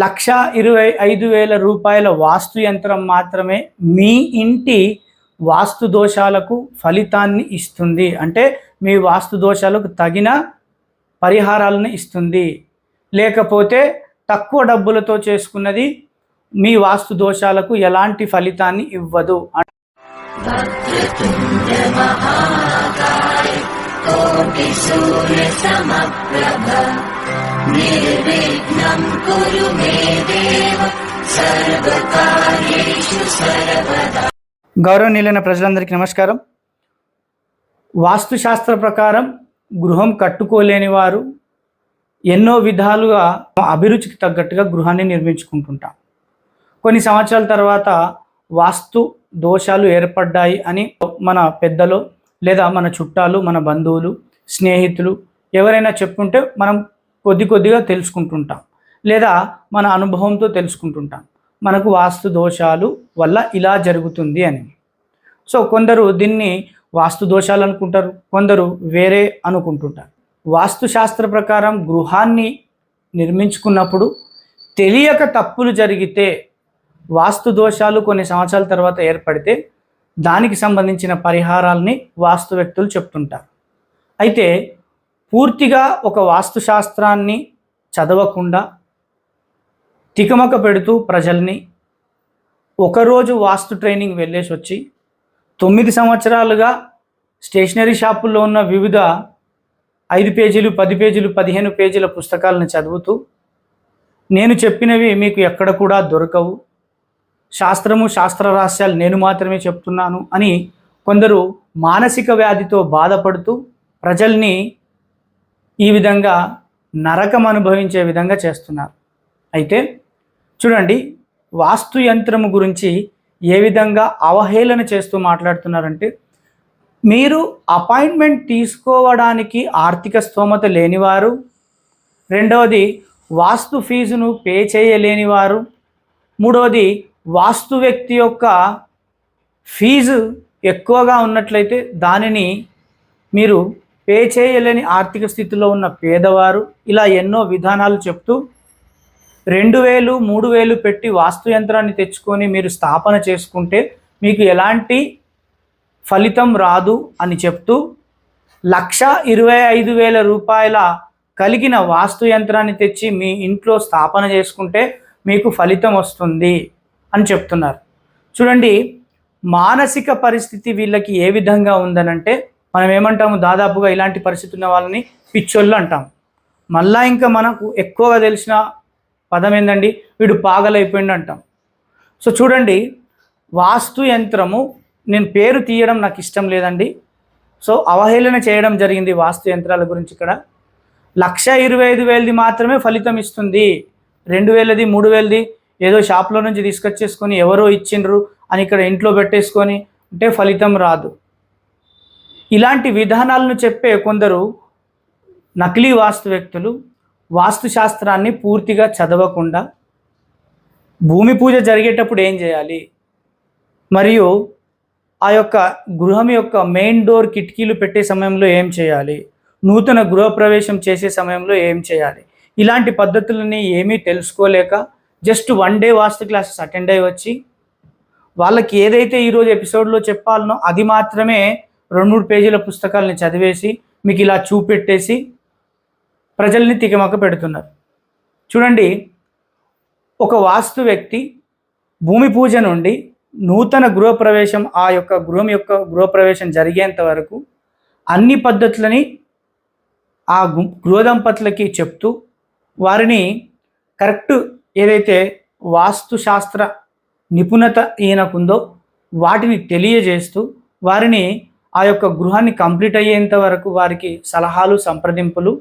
లక్ష ఇరవై ఐదు వేల రూపాయల వాస్తు యంత్రం మాత్రమే మీ ఇంటి వాస్తు దోషాలకు ఫలితాన్ని ఇస్తుంది. అంటే మీ వాస్తు దోషాలకు తగిన పరిహారాలను ఇస్తుంది. లేకపోతే తక్కువ డబ్బులతో చేసుకున్నది మీ వాస్తు దోషాలకు ఎలాంటి ఫలితాన్ని ఇవ్వదు. అంటే निर्विघ्नम् कुरु मे देव सर्वकार्येषु सर्वदा గౌరవనీయులైన ప్రజలందరికీ నమస్కారం వాస్తుశాస్త్ర ప్రకారం గృహం కట్టుకోలేని వారు ఎన్నో విధాలుగా అభిరుచికి తగ్గట్టుగా గృహాన్ని నిర్మించుకుంటుంటాం కొన్ని సంవత్సరాల తర్వాత వాస్తు దోషాలు ఏర్పడ్డాయి అని మన పెద్దలు లేదా మన చుట్టాలు మన బంధువులు స్నేహితులు ఎవరైనా చెప్పుంటే మనం కొద్ది కొద్దిగా తెలుసుకుంటుంటాం. లేదా మన అనుభవంతో తెలుసుకుంటుంటాం. మనకు వాస్తు దోషాలు వల్ల ఇలా జరుగుతుంది అని. సో కొందరు దీన్ని వాస్తు దోషాలు అనుకుంటారు. కొందరు వేరే అనుకుంటుంటారు. వాస్తు శాస్త్ర ప్రకారం గృహాన్ని నిర్మించుకున్నప్పుడు తెలియక తప్పులు జరిగితే వాస్తు దోషాలు కొన్ని సంవత్సరాల తర్వాత ఏర్పడితే దానికి సంబంధించిన పరిహారాల్ని వాస్తు వ్యక్తులు చెప్తుంటారు. అయితే పూర్తిగా ఒక వాస్తుశాస్త్రాన్ని చదవకుండా తికమక పెడుతూ ప్రజల్ని ఒకరోజు వాస్తు ట్రైనింగ్ వెళ్ళేసి వచ్చి తొమ్మిది సంవత్సరాలుగా స్టేషనరీ షాపుల్లో ఉన్న వివిధ ఐదు పేజీలు పది పేజీలు పదిహేను పేజీల పుస్తకాలను చదువుతూ నేను చెప్పినవి మీకు ఎక్కడ కూడా దొరకవు. శాస్త్రము శాస్త్ర రహస్యాలు నేను మాత్రమే చెప్తున్నాను అని కొందరు మానసిక వ్యాధితో బాధపడుతూ ప్రజల్ని ఈ విధంగా నరకం అనుభవించే విధంగా చేస్తున్నారు. అయితే చూడండి వాస్తు యంత్రము గురించి ఏ విధంగా అవహేళన చేస్తూ మాట్లాడుతున్నారంటే మీరు అపాయింట్మెంట్ తీసుకోవడానికి ఆర్థిక స్తోమత లేనివారు రెండవది వాస్తు ఫీజును పే చేయలేని వారు మూడవది వాస్తు వ్యక్తి యొక్క ఫీజు ఎక్కువగా ఉన్నట్లయితే దానిని మీరు పే చేయలేని ఆర్థిక స్థితిలో ఉన్న పేదవారు ఇలా ఎన్నో విధానాలు చెప్తూ రెండు వేలు మూడు వేలు పెట్టి వాస్తు యంత్రాన్ని తెచ్చుకొని మీరు స్థాపన చేసుకుంటే మీకు ఎలాంటి ఫలితం రాదు అని చెప్తూ లక్ష ఇరవై ఐదు వేల రూపాయల కలిగిన వాస్తు యంత్రాన్ని తెచ్చి మీ ఇంట్లో స్థాపన చేసుకుంటే మీకు ఫలితం వస్తుంది అని చెప్తున్నారు. చూడండి మానసిక పరిస్థితి వీళ్ళకి ఏ విధంగా ఉందనంటే మనం ఏమంటాము? దాదాపుగా ఇలాంటి పరిస్థితి ఉన్న వాళ్ళని పిచ్చోళ్ళు అంటాం మళ్ళా ఇంకా మనకు ఎక్కువగా తెలిసిన పదం ఏంటండి వీడు పాగలైపోయిండు అంటాం. సో చూడండి వాస్తు యంత్రము నేను పేరు తీయడం నాకు ఇష్టం లేదండి. సో అవహేళన చేయడం జరిగింది వాస్తు యంత్రాల గురించి ఇక్కడ. లక్ష ఇరవై ఐదు వేలది మాత్రమే ఫలితం ఇస్తుంది. రెండు వేలది మూడు వేలది ఏదో షాప్లో నుంచి తీసుకొచ్చేసుకొని ఎవరో ఇచ్చిండ్రు అని ఇక్కడ ఇంట్లో పెట్టేసుకొని అంటే ఫలితం రాదు. ఇలాంటి విధానాలను చెప్పే కొందరు నకిలీ వాస్తు వ్యక్తులు పూర్తిగా చదవకుండా భూమి పూజ జరిగేటప్పుడు ఏం చేయాలి? మరియు ఆ యొక్క గృహం యొక్క మెయిన్ డోర్ కిటికీలు పెట్టే సమయంలో ఏం చేయాలి? నూతన గృహప్రవేశం చేసే సమయంలో ఏం చేయాలి? ఇలాంటి పద్ధతులని ఏమీ తెలుసుకోలేక just one day vastu classes attend అయ్యి వచ్చి వాళ్ళకి ఏదైతే ఈరోజు ఎపిసోడ్లో చెప్పాలనో అది మాత్రమే రెండు మూడు పేజీల పుస్తకాలని చదివేసి మీకు ఇలా చూపెట్టేసి ప్రజల్ని తికమక పెడుతున్నారు. చూడండి ఒక వాస్తు వ్యక్తి భూమి పూజ నుండి నూతన గృహప్రవేశం ఆ యొక్క గృహం యొక్క గృహప్రవేశం జరిగేంత వరకు అన్ని పద్ధతులని ఆ గృహ దంపతులకి చెప్తూ వారిని కరెక్ట్ ఏదైతే వాస్తుశాస్త్ర నిపుణత ఈయనకుందో వాటిని తెలియజేస్తూ వారిని ఆ యొక్క గృహాన్ని కంప్లీట్ అయ్యేంత వరకు వారికి సలహాలు సంప్రదింపులు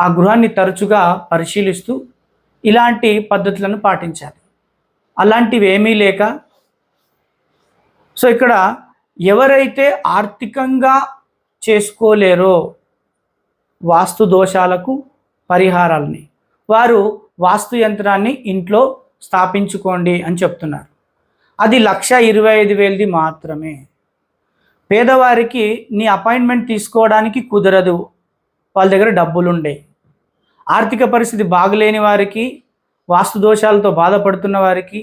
ఆ గృహాన్ని తరచుగా పరిశీలిస్తూ ఇలాంటి పద్ధతులను పాటించాలి. అలాంటివి ఏమీ లేక. సో ఇక్కడ ఎవరైతే ఆర్థికంగా చేసుకోలేరో వాస్తు దోషాలకు పరిహారాలని వారు వాస్తు యంత్రాన్ని ఇంట్లో స్థాపించుకోండి అని చెప్తున్నారు. అది లక్ష ఇరవై ఐదు వేలది మాత్రమే. పేదవారికి నీ అపాయింట్మెంట్ తీసుకోవడానికి కుదరదు. వాళ్ళ దగ్గర డబ్బులు ఉండే ఆర్థిక పరిస్థితి బాగలేని వారికి వాస్తు దోషాలతో బాధపడుతున్న వారికి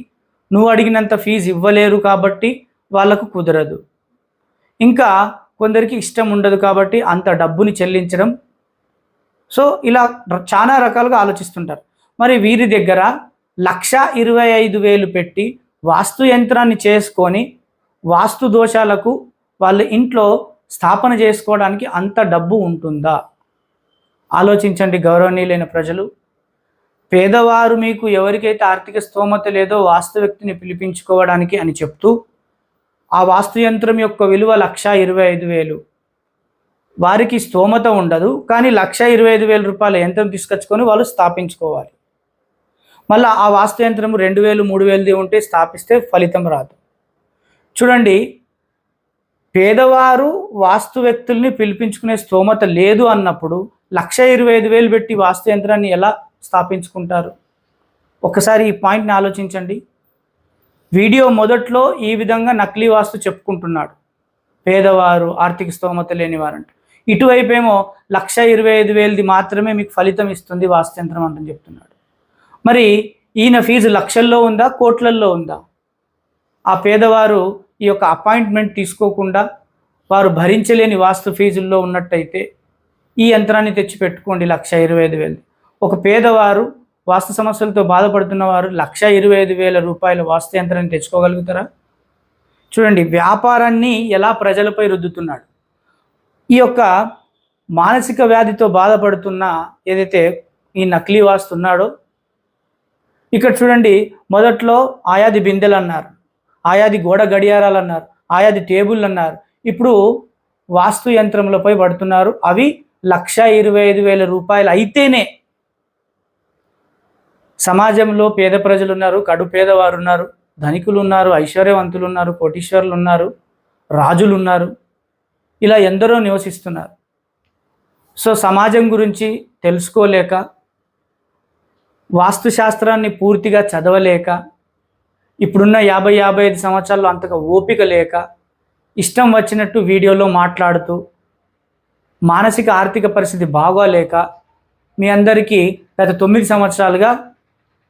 నువ్వు అడిగినంత ఫీజు ఇవ్వలేరు కాబట్టి వాళ్ళకు కుదరదు. ఇంకా కొందరికి ఇష్టం ఉండదు కాబట్టి అంత డబ్బుని చెల్లించడం. సో ఇలా చాలా రకాలుగా ఆలోచిస్తుంటారు. మరి వీరి దగ్గర లక్ష ఇరవై ఐదు వేలు పెట్టి వాస్తు యంత్రాన్ని చేసుకొని వాస్తు దోషాలకు వాళ్ళ ఇంట్లో స్థాపన చేసుకోవడానికి అంత డబ్బు ఉంటుందా? ఆలోచించండి గౌరవనీయులైన ప్రజలు. పేదవారు మీకు ఎవరికైతే ఆర్థిక స్తోమత లేదో వాస్తు వ్యక్తిని పిలిపించుకోవడానికి అని చెప్తూ ఆ వాస్తు యంత్రం యొక్క విలువ లక్ష ఇరవై ఐదు వేలు. వారికి స్తోమత ఉండదు కానీ లక్ష ఇరవై ఐదు వేల రూపాయల యంత్రం తీసుకొచ్చుకొని వాళ్ళు స్థాపించుకోవాలి. మళ్ళీ ఆ వాస్తు యంత్రం రెండు వేలు మూడు వేలది ఉంటే స్థాపిస్తే ఫలితం రాదు. చూడండి పేదవారు వాస్తు వ్యక్తుల్ని పిలిపించుకునే స్తోమత లేదు అన్నప్పుడు లక్ష ఇరవై ఐదు వేలు పెట్టి వాస్తు యంత్రాన్ని ఎలా స్థాపించుకుంటారు? ఒకసారి ఈ పాయింట్ని ఆలోచించండి. వీడియో మొదట్లో ఈ విధంగా నకిలీ వాస్తు చెప్పుకుంటున్నాడు. పేదవారు ఆర్థిక స్తోమత లేని వారంట ఇటువైపు ఏమో లక్ష ఇరవై ఐదు వేలది మాత్రమే మీకు ఫలితం ఇస్తుంది వాస్తు యంత్రం అంటని చెప్తున్నాడు. మరి ఈయన ఫీజు లక్షల్లో ఉందా? కోట్లల్లో ఉందా? ఆ పేదవారు ఈ యొక్క అపాయింట్మెంట్ తీసుకోకుండా వారు భరించలేని వాస్తు ఫీజుల్లో ఉన్నట్టయితే ఈ యంత్రాన్ని తెచ్చి పెట్టుకోండి లక్ష ఇరవై ఐదు వేలు. ఒక పేదవారు వాస్తు సమస్యలతో బాధపడుతున్న వారు లక్ష ఇరవై ఐదు వేల రూపాయల వాస్తు యంత్రాన్ని తెచ్చుకోగలుగుతారా? చూడండి వ్యాపారాన్ని ఎలా ప్రజలపై రుద్దుతున్నాడు. ఈ యొక్క మానసిక వ్యాధితో బాధపడుతున్న ఏదైతే ఈ నకిలీ వాస్తు ఉన్నాడో ఇక్కడ చూడండి మొదట్లో ఆయాది బిందెలు అన్నారు. ఆయాది గోడ గడియారాలు అన్నారు ఆయాది టేబుల్ అన్నారు ఇప్పుడు వాస్తు యంత్రములపై పడుతున్నారు. అవి లక్ష ఇరవై ఐదు వేల రూపాయలు అయితేనే సమాజంలో పేద ప్రజలు ఉన్నారు కడు పేదవారు ఉన్నారు ధనికులు ఉన్నారు ఐశ్వర్యవంతులు ఉన్నారు కోటీశ్వరులు ఉన్నారు రాజులు ఉన్నారు ఇలా ఎందరో నివసిస్తున్నారు. సో సమాజం గురించి తెలుసుకోలేక వాస్తుశాస్త్రాన్ని పూర్తిగా చదవలేక ఇప్పుడున్న యాభై యాభై ఐదు సంవత్సరాల్లో అంతగా ఓపిక లేక ఇష్టం వచ్చినట్టు వీడియోలో మాట్లాడుతూ మానసిక ఆర్థిక పరిస్థితి బాగోలేక మీ అందరికీ గత తొమ్మిది సంవత్సరాలుగా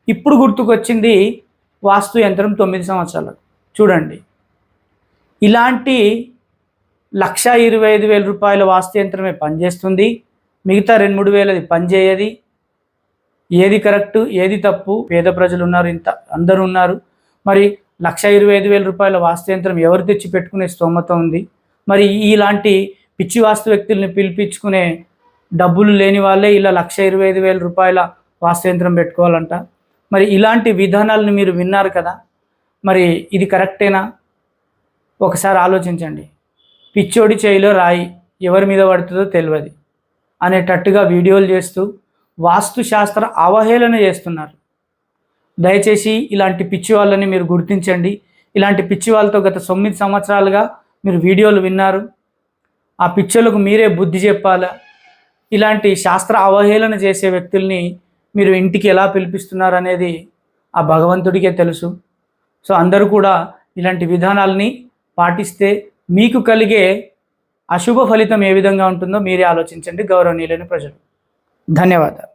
ఇప్పుడు గుర్తుకొచ్చింది వాస్తు యంత్రం తొమ్మిది సంవత్సరాలు. చూడండి. ఇలాంటి లక్ష ఇరవై ఐదు వేల రూపాయల వాస్తు యంత్రమే పనిచేస్తుంది. మిగతా రెండు మూడు వేలది పనిచేయది. ఏది కరెక్ట్ ఏది తప్పు పేద ప్రజలు ఉన్నారు ఇంత అందరూ ఉన్నారు. మరి లక్ష ఇరవై ఐదు వేల రూపాయల వాస్తు యంత్రం ఎవరు తెచ్చి పెట్టుకునే స్తోమత ఉంది? మరి ఇలాంటి పిచ్చి వాస్తు వ్యక్తుల్ని పిలిపించుకునే డబ్బులు లేని వాళ్ళే ఇలా లక్ష ఇరవై ఐదు వేల రూపాయల వాస్తు యంత్రం పెట్టుకోవాలంట. మరి ఇలాంటి విధానాలను మీరు విన్నారు కదా? మరి ఇది కరెక్టేనా? ఒకసారి ఆలోచించండి. పిచ్చోడి చేయిలో రాయి ఎవరి మీద పడుతుందో తెలియదు. అనేటట్టుగా వీడియోలు చేస్తూ వాస్తు శాస్త్ర అవహేళన చేస్తున్నారు. దయచేసి ఇలాంటి పిచ్చి వాళ్ళని మీరు గుర్తించండి. ఇలాంటి పిచ్చి వాళ్ళతో గత తొమ్మిది సంవత్సరాలుగా మీరు వీడియోలు విన్నారు. ఆ పిచ్చోళ్ళకు మీరే బుద్ధి చెప్పాలా? ఇలాంటి శాస్త్ర అవహేళన చేసే వ్యక్తుల్ని మీరు ఇంటికి ఎలా పిలిపిస్తున్నారు అనేది ఆ భగవంతుడికే తెలుసు. సో అందరూ కూడా ఇలాంటి విధానాలని పాటిస్తే మీకు కలిగే అశుభ ఫలితం ఏ విధంగా ఉంటుందో మీరే ఆలోచించండి గౌరవనీయులైన ప్రజలు. ధన్యవాదాలు.